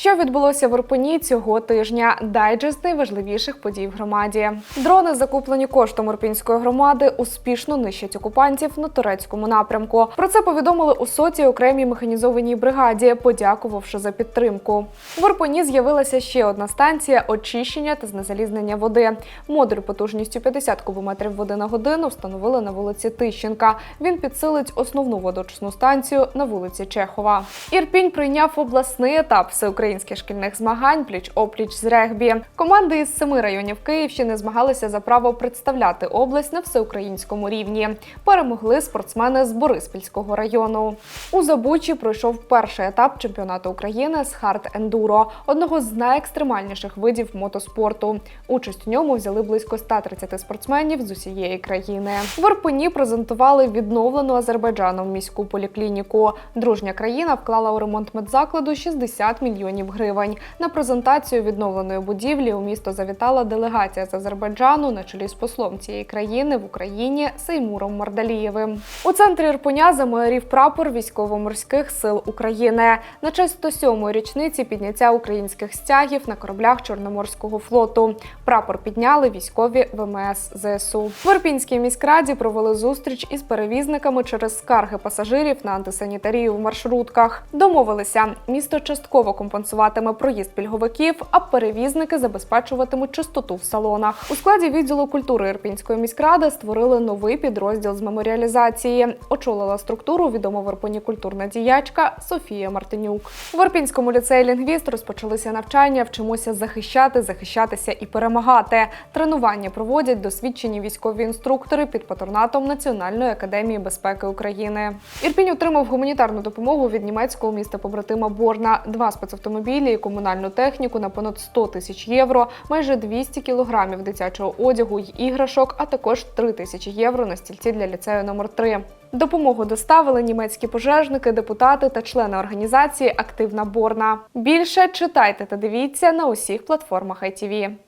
Що відбулося в Ірпені цього тижня? Дайджест найважливіших подій в громаді. Дрони, закуплені коштом Ірпінської громади, успішно нищать окупантів на турецькому напрямку. Про це повідомили у соті окремій механізованій бригаді, подякувавши за підтримку. В Ірпені з'явилася ще одна станція очищення та знезалізнення води. Модуль потужністю 50 кубометрів води на годину встановили на вулиці Тищенка. Він підсилить основну водочисну станцію на вулиці Чехова. Ірпінь прийняв обласний етап всеукраїнських шкільних змагань пліч-опліч з регбі. Команди із семи районів Київщини змагалися за право представляти область на всеукраїнському рівні. Перемогли спортсмени з Бориспільського району. У Забучі пройшов перший етап чемпіонату України з хард ендуро, одного з найекстремальніших видів мотоспорту. Участь у ньому взяли близько 130 спортсменів з усієї країни. В Ірпені презентували відновлену Азербайджаном міську поліклініку. Дружня країна вклала у ремонт медзакладу 60 мільйонів гривень. На презентацію відновленої будівлі у місто завітала делегація з Азербайджану на чолі з послом цієї країни в Україні Сеймуром Мардалієвим. У центрі Ірпеня замайорів прапор військово-морських сил України на честь 107-ї річниці підняття українських стягів на кораблях Чорноморського флоту. Прапор підняли військові ВМС ЗСУ. В Ірпінській міськраді провели зустріч із перевізниками через скарги пасажирів на антисанітарію в маршрутках. Домовилися, місто частково компенсуватиме проїзд пільговиків, а перевізники забезпечуватимуть чистоту в салонах. У складі відділу культури Ірпінської міськради створили новий підрозділ з меморіалізації. Очолила структуру відома в культурна діячка Софія Мартинюк. В Ірпінському ліцеї лінгвіст розпочалися навчання. Вчимося захищати, захищатися і перемагати. Тренування проводять досвідчені військові інструктори під патронатом Національної академії безпеки України. Ірпінь отримав гуманітарну допомогу від німецького міста побратима Борна, два спецавтомобілі і комунальну техніку на понад 100 тисяч євро, майже 200 кілограмів дитячого одягу й іграшок, а також 3 тисячі євро на стільці для ліцею номер 3 Допомогу доставили німецькі пожежники, депутати та члени організації Активна Борна. Більше читайте та дивіться на усіх платформах ITV.